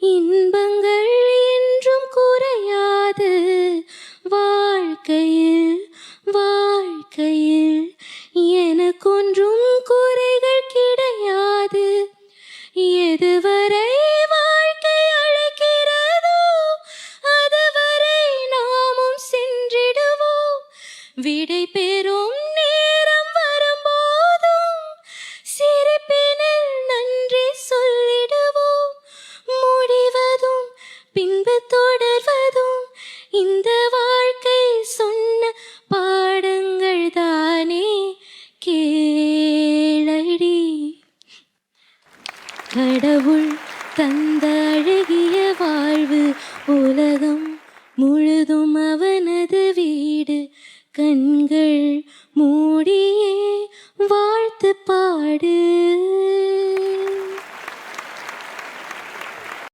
இன்பங்கள் என்றும் குறையாது. வாழ்க்கையில் வாழ்க்கையில் எனக்கொன்றும் குறைகள் கிடையாது. எதுவரை வாழ்க்கை அழைக்கிறதோ அதுவரை நாமும் சென்றிடுவோம். விடை பெறும் வாழ்க்கை சொன்ன பாடங்கள் தானே கேளடி. கடவுள் தந்த அழகிய வாழ்வு உலகம் முழுதும் அவனது வீடு. கண்கள் மூடியே